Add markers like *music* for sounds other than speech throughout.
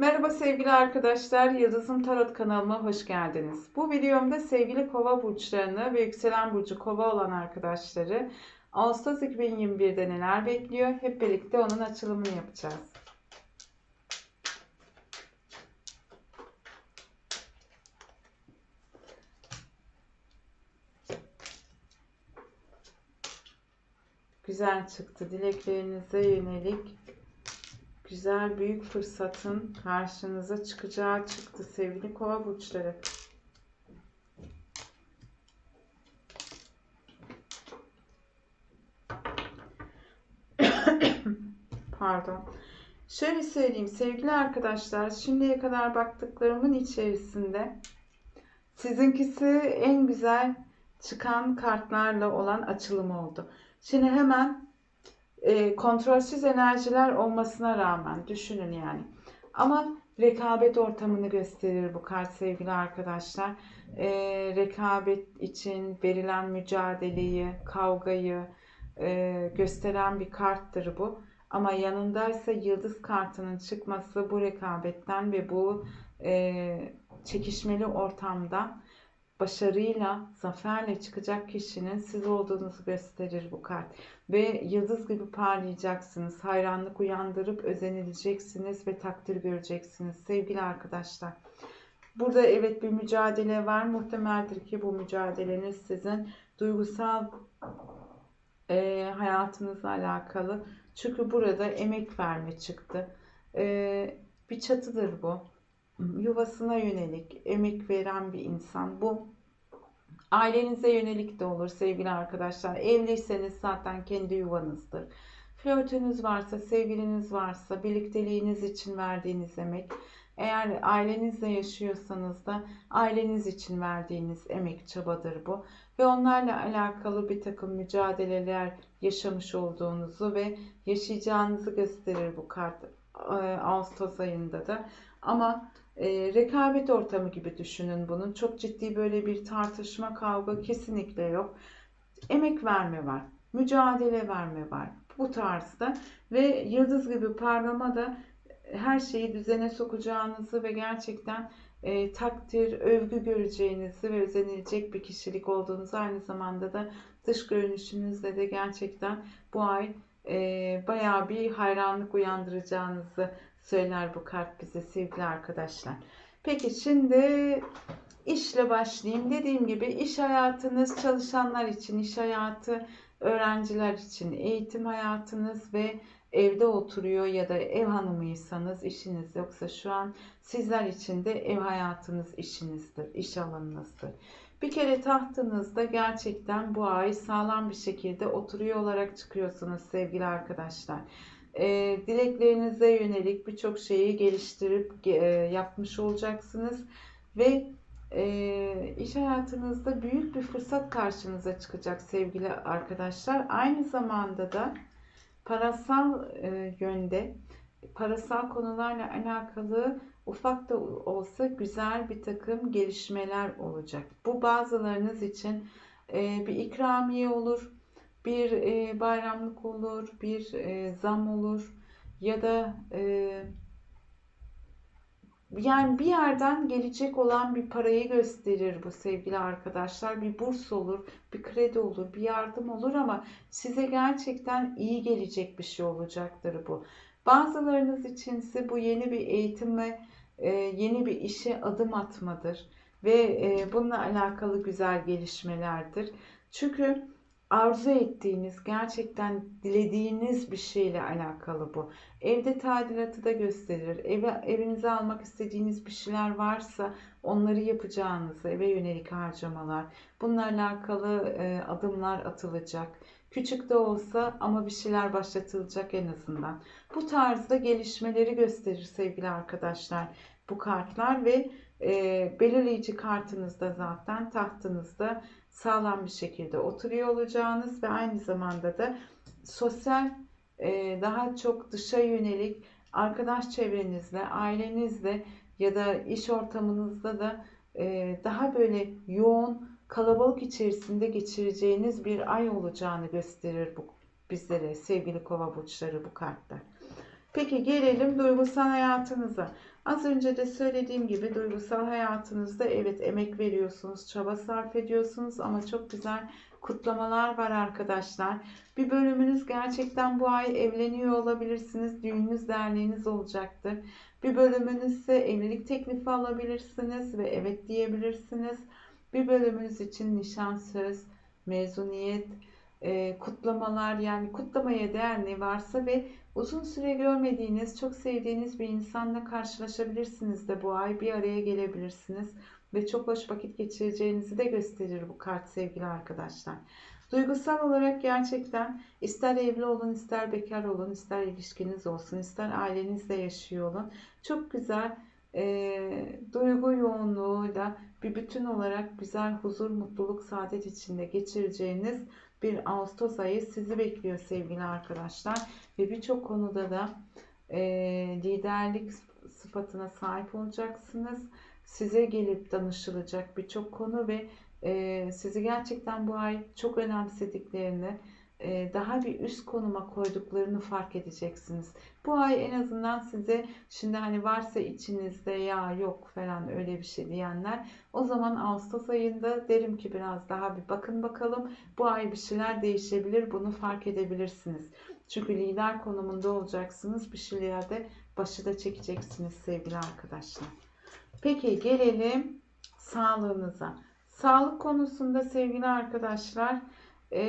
Merhaba sevgili arkadaşlar, Yıldızım Tarot kanalıma hoş geldiniz. Bu videomda sevgili kova burçlarını ve yükselen burcu kova olan arkadaşları Ağustos 2021'de neler bekliyor hep birlikte onun açılımını yapacağız. Güzel çıktı. Dileklerinize yönelik güzel büyük fırsatın karşınıza çıkacağı çıktı sevgili kova burçları. *coughs* Pardon. Şöyle söyleyeyim sevgili arkadaşlar şimdiye kadar baktıklarımın içerisinde sizinkisi en güzel çıkan kartlarla olan açılım oldu. Şimdi hemen e, kontrolsüz enerjiler olmasına rağmen düşünün yani. Ama rekabet ortamını gösterir bu kart sevgili arkadaşlar. E, rekabet için verilen mücadeleyi, kavgayı e, gösteren bir karttır bu. Ama yanındaysa yıldız kartının çıkması bu rekabetten ve bu e, çekişmeli ortamdan başarıyla, zaferle çıkacak kişinin siz olduğunuzu gösterir bu kart. Ve yıldız gibi parlayacaksınız. Hayranlık uyandırıp özenileceksiniz ve takdir göreceksiniz sevgili arkadaşlar. Burada evet bir mücadele var. Muhtemeldir ki bu mücadeleniz sizin duygusal e, hayatınızla alakalı. Çünkü burada emek verme çıktı. E, bir çatıdır bu yuvasına yönelik emek veren bir insan. Bu ailenize yönelik de olur sevgili arkadaşlar. Evliyseniz zaten kendi yuvanızdır. Flörtünüz varsa, sevgiliniz varsa, birlikteliğiniz için verdiğiniz emek. Eğer ailenizle yaşıyorsanız da aileniz için verdiğiniz emek çabadır bu. Ve onlarla alakalı bir takım mücadeleler yaşamış olduğunuzu ve yaşayacağınızı gösterir bu kart Ağustos ayında da. Ama e, rekabet ortamı gibi düşünün bunu. Çok ciddi böyle bir tartışma, kavga kesinlikle yok. Emek verme var, mücadele verme var bu tarzda ve yıldız gibi parlama da her şeyi düzene sokacağınızı ve gerçekten e, takdir, övgü göreceğinizi ve özenilecek bir kişilik olduğunuzu aynı zamanda da dış görünüşünüzle de gerçekten bu ay e, bayağı bir hayranlık uyandıracağınızı söyler bu kart bize sevgili arkadaşlar. Peki şimdi işle başlayayım. Dediğim gibi iş hayatınız çalışanlar için, iş hayatı öğrenciler için, eğitim hayatınız ve evde oturuyor ya da ev hanımıysanız işiniz yoksa şu an sizler için de ev hayatınız işinizdir, iş alanınızdır. Bir kere tahtınızda gerçekten bu ay sağlam bir şekilde oturuyor olarak çıkıyorsunuz sevgili arkadaşlar e, dileklerinize yönelik birçok şeyi geliştirip e, yapmış olacaksınız ve e, iş hayatınızda büyük bir fırsat karşınıza çıkacak sevgili arkadaşlar. Aynı zamanda da parasal e, yönde parasal konularla alakalı ufak da olsa güzel bir takım gelişmeler olacak. Bu bazılarınız için e, bir ikramiye olur, bir e, bayramlık olur, bir e, zam olur ya da e, yani bir yerden gelecek olan bir parayı gösterir bu sevgili arkadaşlar. Bir burs olur, bir kredi olur, bir yardım olur ama size gerçekten iyi gelecek bir şey olacaktır bu. Bazılarınız için ise bu yeni bir eğitim ve e, yeni bir işe adım atmadır ve e, bununla alakalı güzel gelişmelerdir. Çünkü arzu ettiğiniz, gerçekten dilediğiniz bir şeyle alakalı bu. Evde tadilatı da gösterir. Eve, evinize almak istediğiniz bir şeyler varsa onları yapacağınızı, eve yönelik harcamalar, bunlarla alakalı e, adımlar atılacak. Küçük de olsa ama bir şeyler başlatılacak en azından. Bu tarzda gelişmeleri gösterir sevgili arkadaşlar bu kartlar ve e, belirleyici kartınızda zaten tahtınızda sağlam bir şekilde oturuyor olacağınız ve aynı zamanda da sosyal e, daha çok dışa yönelik arkadaş çevrenizle, ailenizle ya da iş ortamınızda da e, daha böyle yoğun kalabalık içerisinde geçireceğiniz bir ay olacağını gösterir bu bizlere sevgili kova burçları bu kartlar. Peki gelelim duygusal hayatınıza. Az önce de söylediğim gibi duygusal hayatınızda evet emek veriyorsunuz, çaba sarf ediyorsunuz ama çok güzel kutlamalar var arkadaşlar. Bir bölümünüz gerçekten bu ay evleniyor olabilirsiniz. Düğününüz, derneğiniz olacaktır. Bir bölümünüz ise evlilik teklifi alabilirsiniz ve evet diyebilirsiniz. Bir bölümünüz için nişan, söz, mezuniyet, e, kutlamalar yani kutlamaya değer ne varsa ve uzun süre görmediğiniz, çok sevdiğiniz bir insanla karşılaşabilirsiniz de bu ay bir araya gelebilirsiniz ve çok hoş vakit geçireceğinizi de gösterir bu kart sevgili arkadaşlar. Duygusal olarak gerçekten ister evli olun, ister bekar olun, ister ilişkiniz olsun, ister ailenizle yaşıyor olun. Çok güzel e, duygu yoğunluğuyla bir bütün olarak güzel huzur, mutluluk, saadet içinde geçireceğiniz bir Ağustos ayı sizi bekliyor sevgili arkadaşlar. Ve birçok konuda da e, liderlik sıfatına sahip olacaksınız. Size gelip danışılacak birçok konu ve e, sizi gerçekten bu ay çok önemsediklerini, daha bir üst konuma koyduklarını fark edeceksiniz. Bu ay en azından size şimdi hani varsa içinizde ya yok falan öyle bir şey diyenler o zaman Ağustos ayında derim ki biraz daha bir bakın bakalım bu ay bir şeyler değişebilir bunu fark edebilirsiniz. Çünkü lider konumunda olacaksınız bir şeylerde başı da çekeceksiniz sevgili arkadaşlar. Peki gelelim sağlığınıza. Sağlık konusunda sevgili arkadaşlar e,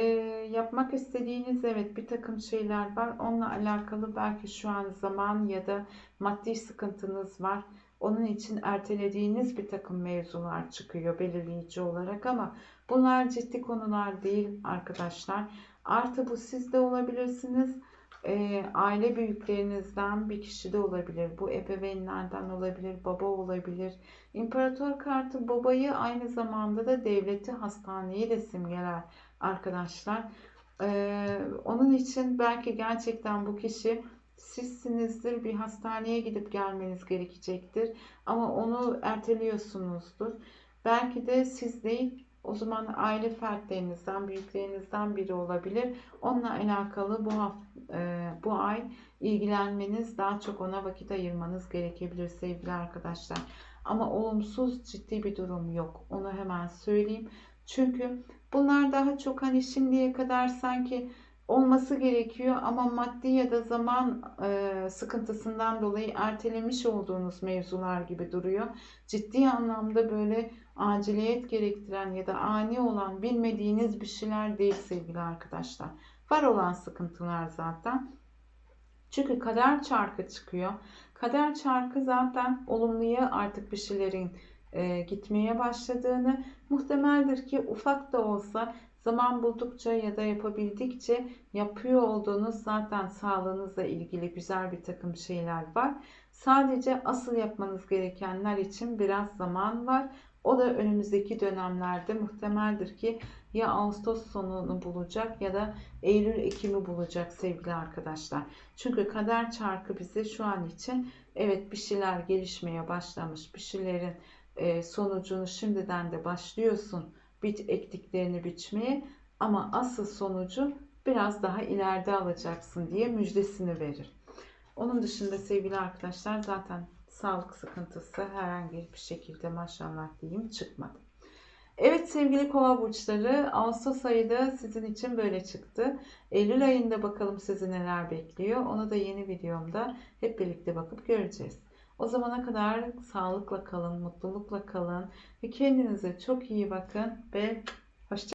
yapmak istediğiniz evet bir takım şeyler var. Onunla alakalı belki şu an zaman ya da maddi sıkıntınız var. Onun için ertelediğiniz bir takım mevzular çıkıyor belirleyici olarak ama bunlar ciddi konular değil arkadaşlar. Artı bu siz de olabilirsiniz. E, aile büyüklerinizden bir kişi de olabilir. Bu ebeveynlerden olabilir, baba olabilir. İmparator kartı babayı aynı zamanda da devleti, hastaneyi de simgeler arkadaşlar. Ee, onun için belki gerçekten bu kişi sizsinizdir. Bir hastaneye gidip gelmeniz gerekecektir. Ama onu erteliyorsunuzdur. Belki de siz değil, o zaman aile fertlerinizden, büyüklerinizden biri olabilir. Onunla alakalı bu hafta, e, bu ay ilgilenmeniz, daha çok ona vakit ayırmanız gerekebilir sevgili arkadaşlar. Ama olumsuz ciddi bir durum yok. Onu hemen söyleyeyim. Çünkü bunlar daha çok hani şimdiye kadar sanki olması gerekiyor ama maddi ya da zaman e, sıkıntısından dolayı ertelemiş olduğunuz mevzular gibi duruyor. Ciddi anlamda böyle aciliyet gerektiren ya da ani olan bilmediğiniz bir şeyler değil sevgili arkadaşlar. Var olan sıkıntılar zaten. Çünkü kader çarkı çıkıyor. Kader çarkı zaten olumluya artık bir şeylerin e, gitmeye başladığını muhtemeldir ki ufak da olsa zaman buldukça ya da yapabildikçe yapıyor olduğunuz zaten sağlığınızla ilgili güzel bir takım şeyler var. Sadece asıl yapmanız gerekenler için biraz zaman var. O da önümüzdeki dönemlerde muhtemeldir ki ya Ağustos sonunu bulacak ya da Eylül Ekim'i bulacak sevgili arkadaşlar. Çünkü kader çarkı bize şu an için evet bir şeyler gelişmeye başlamış, bir şeylerin e, sonucunu şimdiden de başlıyorsun bit ektiklerini biçmeye ama asıl sonucu biraz daha ileride alacaksın diye müjdesini verir. Onun dışında sevgili arkadaşlar zaten sağlık sıkıntısı herhangi bir şekilde maşallah diyeyim çıkmadı. Evet sevgili kova burçları Ağustos ayı da sizin için böyle çıktı. Eylül ayında bakalım sizi neler bekliyor. Onu da yeni videomda hep birlikte bakıp göreceğiz. O zamana kadar sağlıkla kalın, mutlulukla kalın ve kendinize çok iyi bakın ve hoşça